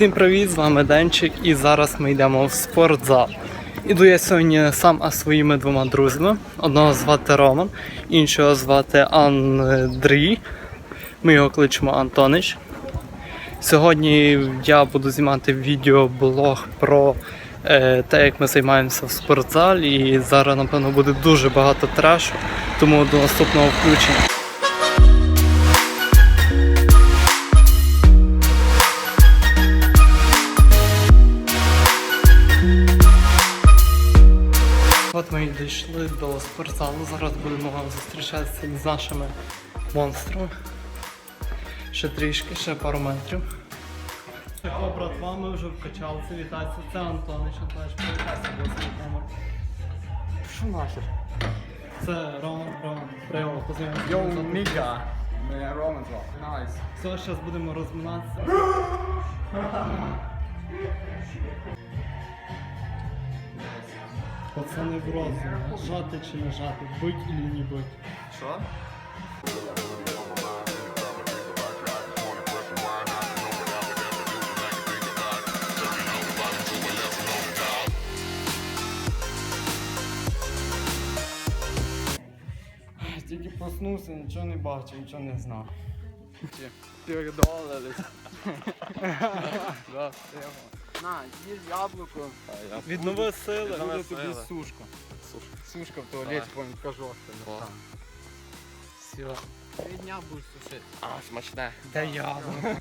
Всім привіт, з вами Денчик, і зараз ми йдемо в спортзал. Іду я сьогодні сам, а своїми двома друзями. Одного звати Роман, іншого звати Андрій. Ми його кличемо Антонич. Сьогодні я буду знімати відеоблог про е, те, як ми займаємося в спортзалі. І зараз, напевно, буде дуже багато трешу, тому до наступного включення. От ми дійшли до спортзалу. Зараз будемо зустрічатися з нашими монстрами. Ще трішки, ще пару метрів. О, братва, ми вже в качалці. Вітайся. Це Антонич, Антонич, привітайся до своєї камери. Що нахер? Це Роман, Роман. Приємно познайомитися. Йоу, Міга. Мене Роман звав. Найс. Все, зараз будемо розминатися. Пацани в розумі, жати чи не жати, бить чи не бить. Що? Тільки проснувся, нічого не бачив, нічого не знав. Передолились. На, їж яблуко. Віднови сили. Буде тобі сушка. Сушка в туалеті, помню, кажу. Сіла. Три дня будеш сушити. А, смачне. Да яблуко?